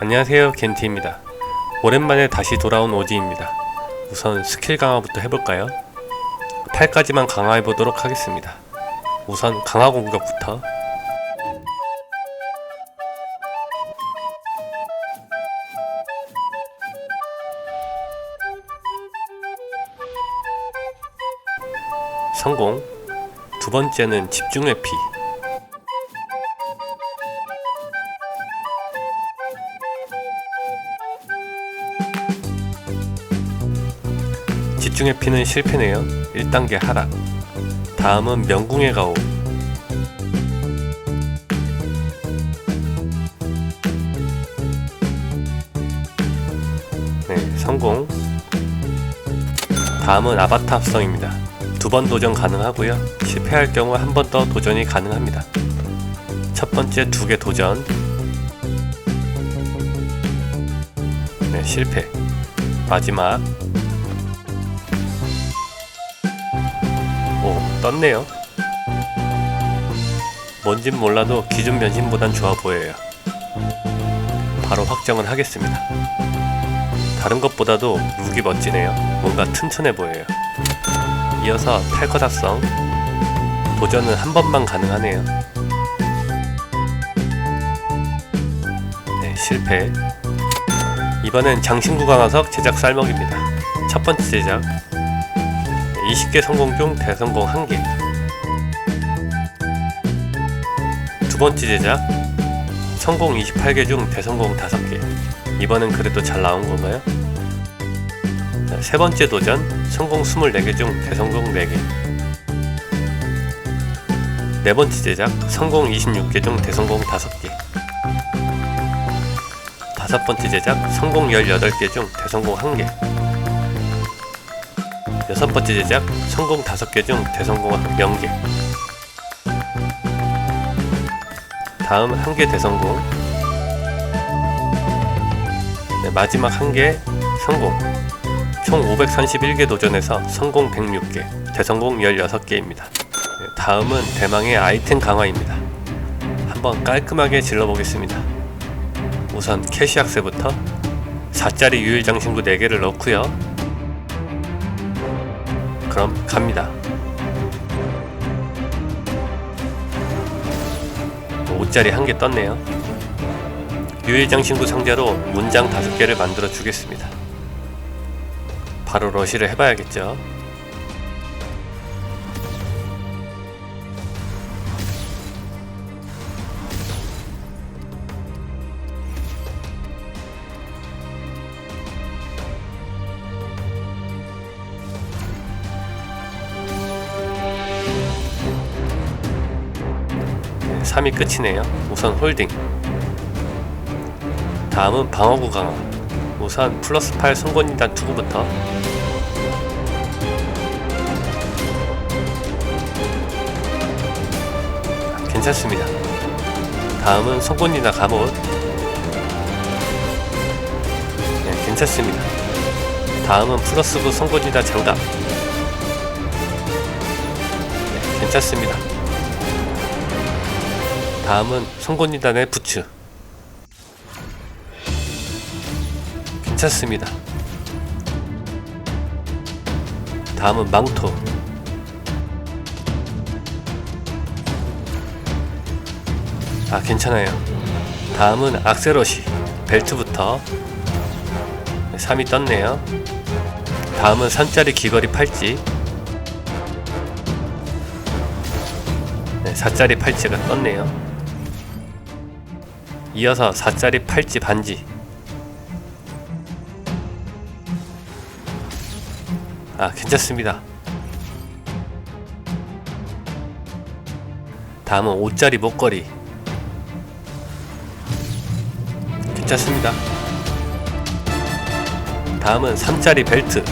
안녕하세요 겐티입니다. 오랜만에 다시 돌아온 오지입니다. 우선 스킬 강화부터 해볼까요? 8까지만 강화해보도록 하겠습니다. 우선 강화 공격부터. 성공. 두 번째는 집중의 피 집중의 피는 실패네요. 1단계 하락. 다음은 명궁의 가오. 네, 성공. 다음은 아바타 합성입니다. 두 번 도전 가능하고요. 실패할 경우 한 번 더 도전이 가능합니다. 첫 번째 두 개 도전. 네, 실패. 마지막 오, 떴네요. 뭔진 몰라도 기존 변신보단 좋아 보여요. 바로 확정을 하겠습니다. 다른 것보다도 룩이 멋지네요. 뭔가 튼튼해 보여요. 이어서 탈거 답성. 도전은 한 번만 가능하네요. 네, 실패. 이번엔 장신구 강화석 제작 쌀먹입니다. 첫 번째 제작 20개 성공 중 대성공 1개. 두 번째 제작. 성공 28개 중 대성공 5개. 이번엔 그래도 잘 나온 건가요? 자, 세 번째 도전. 성공 24개 중 대성공 4개. 네 번째 제작. 성공 26개 중 대성공 5개. 다섯 번째 제작. 성공 18개 중 대성공 1개 여섯 번째 제작 성공 5개 중 대성공 0개. 다음 한 개 대성공. 네, 마지막 한 개 성공. 총 531개 도전에서 성공 106개 대성공 16개입니다. 다음은 대망의 아이템 강화입니다. 한번 깔끔하게 질러보겠습니다. 우선 캐시악세부터 4짜리 유일장신구 4개를 넣고요 그럼 갑니다. 5짜리 한 개 떴네요. 유일장신구 상자로 문장 5개를 만들어 주겠습니다. 바로 러시를 해봐야겠죠. 3이 끝이네요. 우선 홀딩. 다음은 방어구 강화. 우선 플러스 8 송곳니단 투구부터. 괜찮습니다. 다음은 송곳니나 갑옷. 네, 괜찮습니다. 다음은 플러스 9 송곳니다 장갑. 네, 괜찮습니다. 다음은 송곳니단의 부츠. 괜찮습니다. 다음은 망토. 아 괜찮아요. 다음은 악세러시. 벨트부터. 3이 떴네요. 다음은 3짜리 귀걸이 팔찌. 네, 4짜리 팔찌가 떴네요 이어서 4짜리 팔찌 반지. 아 괜찮습니다. 다음은 5짜리 목걸이. 괜찮습니다. 다음은 3짜리 벨트.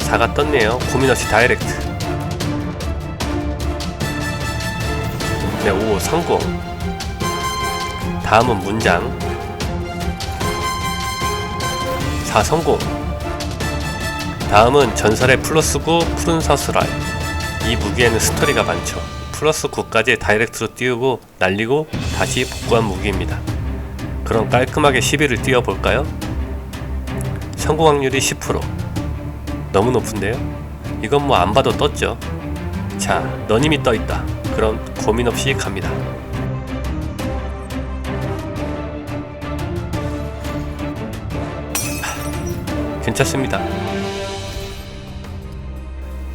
4가 떴네요. 고민없이 다이렉트 네, 5 성공. 다음은 문장. 4 성공. 다음은 전설의 플러스 9 푸른 서술알. 이 무기에는 스토리가 많죠. 플러스 9까지 다이렉트로 띄우고 날리고 다시 복구한 무기입니다. 그럼 깔끔하게 11을 띄워볼까요? 성공 확률이 10% 너무 높은데요? 이건 뭐 안 봐도 떴죠. 자, 너님이 떠있다. 그럼 고민 없이 갑니다. 괜찮습니다.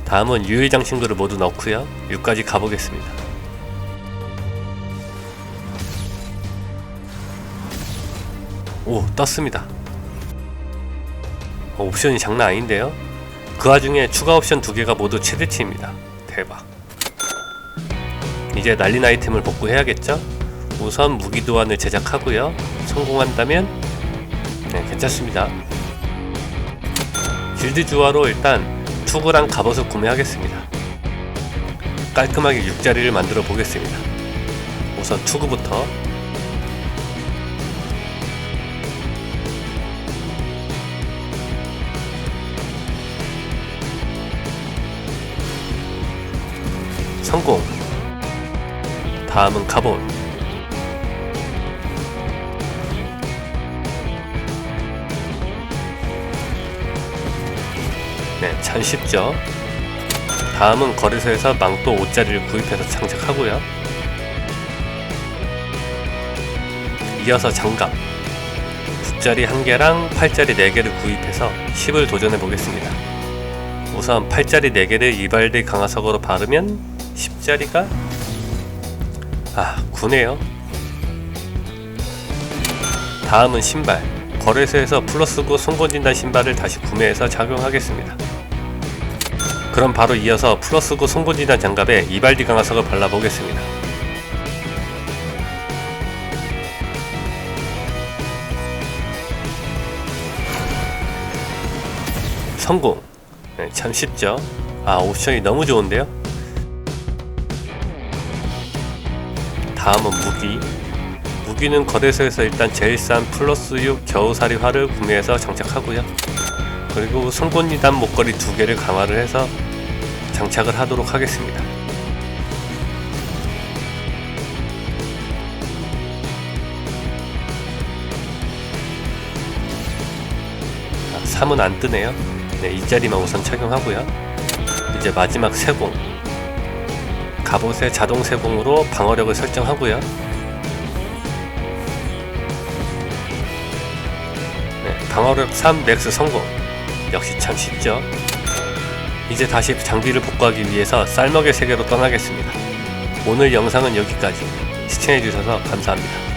다음은 유일장 친구를 모두 넣고요. 6까지 가보겠습니다. 오, 떴습니다. 어, 옵션이 장난 아닌데요? 그 와중에 추가 옵션 두 개가 모두 최대치입니다. 대박. 이제 날린 아이템을 복구해야겠죠? 우선 무기 도안을 제작하고요. 성공한다면 네, 괜찮습니다. 길드 주화로 일단 투구랑 갑옷을 구매하겠습니다. 깔끔하게 6자리를 만들어 보겠습니다. 우선 투구부터 성공. 다음은 갑옷. 네, 참 쉽죠. 다음은 거래소에서 망토 5짜리를 구입해서 장착하고요. 이어서 장갑 9짜리 1개랑 8짜리 4개를 구입해서 10을 도전해 보겠습니다. 우선 8짜리 4개를 이발대 강화석으로 바르면 10짜리가 아 9네요. 다음은 신발 거래소에서 플러스9 송곳진단 신발을 다시 구매해서 착용하겠습니다. 그럼 바로 이어서 플러스9 송곳진단 장갑에 이발디 강화석을 발라보겠습니다. 성공! 네, 참 쉽죠? 아 옵션이 너무 좋은데요? 다음은 무기 무기는 거래소에서 일단 제일 싼 플러스 6 겨우살이 활을 구매해서 장착하고요. 그리고 송곳니단 목걸이 두 개를 강화를 해서 장착을 하도록 하겠습니다. 아, 3은 안 뜨네요. 네, 이 자리만 우선 착용하고요. 이제 마지막 세공. 갑옷의 자동 세공으로 방어력을 설정하고요. 네, 방어력 3 맥스 성공. 역시 참 쉽죠. 이제 다시 장비를 복구하기 위해서 쌀먹의 세계로 떠나겠습니다. 오늘 영상은 여기까지. 시청해주셔서 감사합니다.